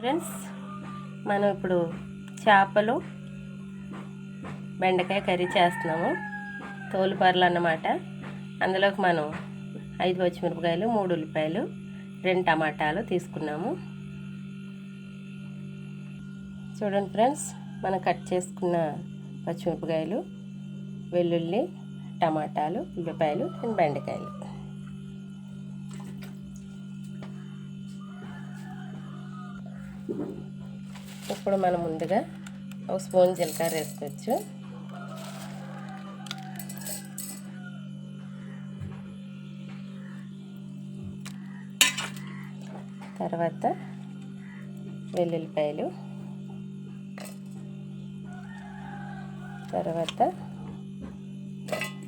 Friends మనం ఇప్పుడు చేపలు బెండకాయ కర్రీ చేస్తున్నాము. తోలుపర్లు అన్నమాట. అందులోకి మనం ఐదు పచ్చిమిరపకాయలు మూడు ఉల్లిపాయలు రెండు టమాటాలు తీసుకున్నాము. చూడండి ఫ్రెండ్స్ మనం కట్ చేసుకున్న పచ్చిమిరపకాయలు వెల్లుల్లి టమాటాలు ఉల్లిపాయలు అండ్ బెండకాయలు. ఇప్పుడు మనం ముందుగా ఒక స్పూన్ జీలకర్ర వేసుకోవచ్చు. తర్వాత వెల్లుల్లిపాయలు. తర్వాత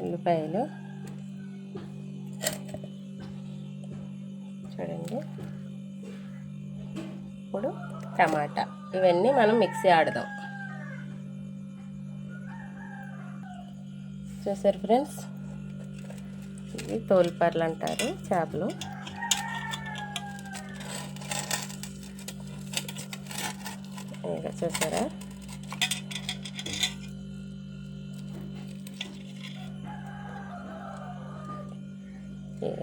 ఉల్లిపాయలు. చూడండి. ఇప్పుడు టమాటా. ఇవన్నీ మనం మిక్సీ ఆడదాం. చూసారు ఫ్రెండ్స్? ఇవి తోలుపర్లు అంటారు చేపలు. ఇంకా చూసారా? ఇక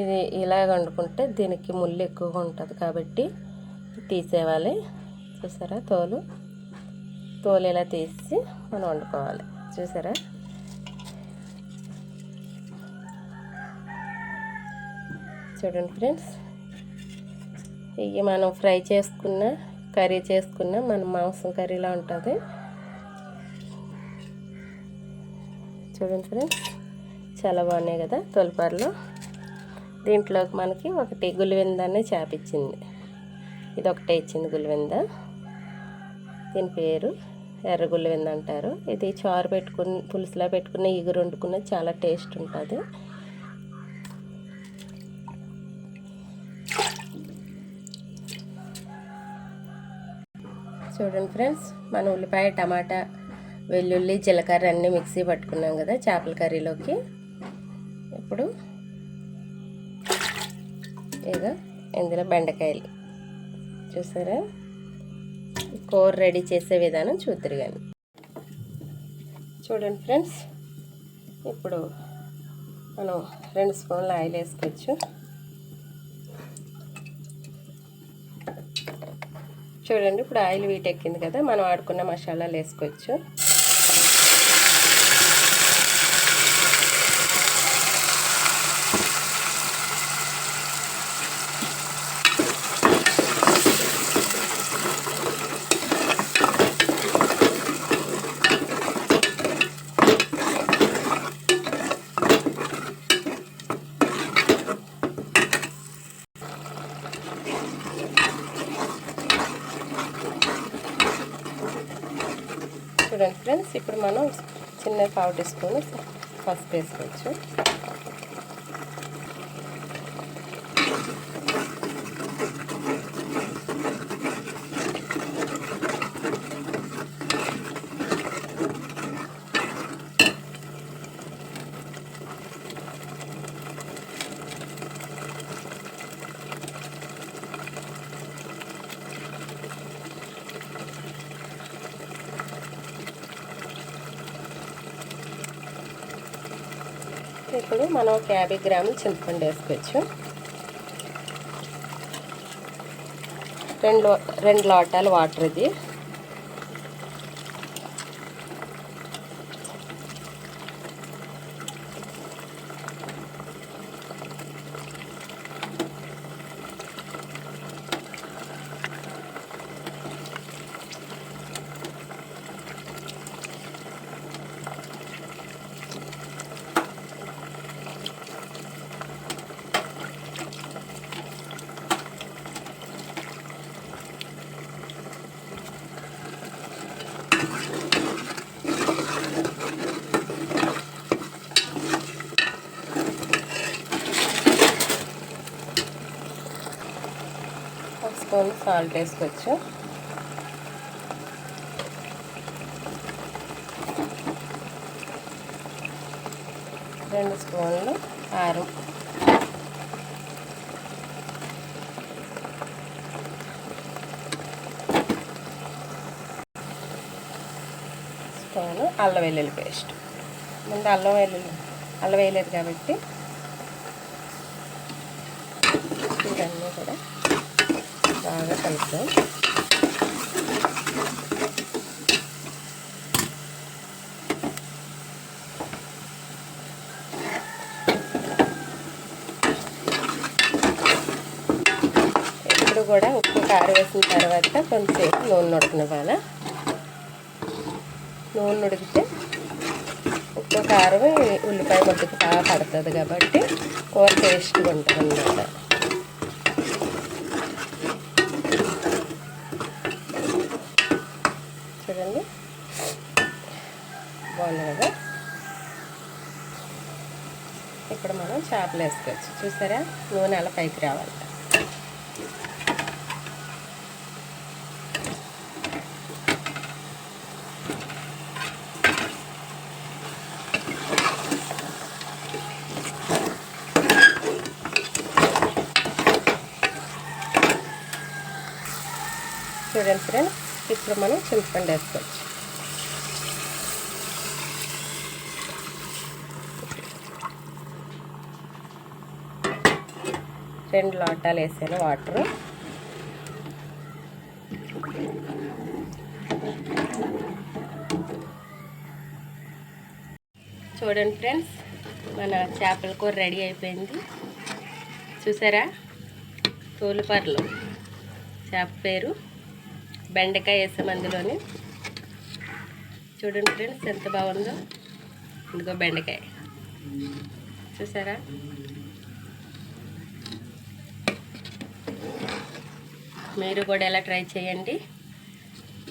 ఇది ఇలాగ వండుకుంటే దీనికి ముళ్ళు ఎక్కువగా ఉంటుంది కాబట్టి తీసేవాలి చూసారా తోలు? తోలు ఇలా తీసి మనం వండుకోవాలి. చూసారా? చూడండి ఫ్రెండ్స్ ఇవి మనం ఫ్రై చేసుకున్న కర్రీ చేసుకున్న మన మాంసం కర్రీలా ఉంటుంది. చూడండి ఫ్రెండ్స్ చాలా బాగున్నాయి కదా తొలిపారులో. దీంట్లోకి మనకి ఒకటి గులివిందాన్ని చేపించింది. ఇది ఒకటే ఇచ్చింది గులివింద దీని పేరు ఎర్ర గులివింద అంటారు. ఇది చారు పెట్టుకుని పులుసులా పెట్టుకుని ఇగురు వండుకున్న చాలా టేస్ట్ ఉంటుంది. చూడండి ఫ్రెండ్స్ మన ఉల్లిపాయ టమాటా వెల్లుల్లి జీలకర్ర అన్నీ మిక్సీ పట్టుకున్నాం కదా చేపల కర్రీలోకి. ఇప్పుడు ఏదో ఇందులో బెండకాయలు. చూసారా? కూర రెడీ చేసే విధానం చూద్దరు కానీ చూడండి ఫ్రెండ్స్ ఇప్పుడు మనం రెండు స్పూన్ల ఆయిల్ వేసుకోవచ్చు. చూడండి ఇప్పుడు ఆయిల్ వీటెక్కింది కదా మనం ఆడుకున్న మసాలాలు వేసుకోవచ్చు చూడండి ఫ్రెండ్స్ ఇప్పుడు మనం చిన్న పావు టీ స్పూన్ పసుపు వేసుకోవచ్చు. ఇప్పుడు మనం ఒక యాభై గ్రాములు చింతపండు వేసుకోవచ్చు. రెండు రెండు లోటాలు వాటర్ ఇది. స్పూన్ సాల్ట్ వేసుకోవచ్చు. రెండు స్పూన్లు కారం. స్పూన్ అల్లం వెల్లుల్లి పేస్ట్. ముందు అల్లం వెల్లుల్లి అల్లం వేయలేదు కాబట్టి ఇవన్నీ కూడా బాగా కలుపుతాం ఇప్పుడు కూడా ఉప్పు కారం వేసిన తర్వాత కొంతసేపు నూనె ఉడకనివ్వాలి నూనె ఉడికితే ఉప్పు కారం ఉల్లిపాయ ముద్దకు బాగా పడుతుంది కాబట్టి కూర టేస్ట్గా ఉంటుంది అన్నమాట చూడండి బాగుంది కదా ఇప్పుడు మనం చేపలు వేసుకోవచ్చు. చూసారా? నూనె అలా పైకి రావాలి. చూడండి ఫ్రెండ్స్ ఇప్పుడు మనం చింతపండు వేసుకోవచ్చు. రెండు లోటాలు వేసాను వాటర్. చూడండి ఫ్రెండ్స్ మన చేపల కూర రెడీ అయిపోయింది. చూసారా? తోలుపర్లు చేప పేరు బెండకాయ వేసాం అందులోని. చూడండి ఫ్రెండ్స్ ఎంత బాగుందో. ఇదిగో బెండకాయ. చూసారా? మీరు కూడా ఎలా ట్రై చేయండి.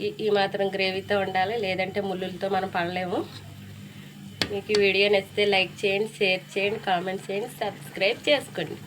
ఈ ఈ మాత్రం గ్రేవీతో ఉండాలి లేదంటే ముళ్ళులతో మనం పడలేము. మీకు ఈ వీడియో నచ్చితే లైక్ చేయండి షేర్ చేయండి కామెంట్ చేయండి సబ్స్క్రైబ్ చేసుకోండి.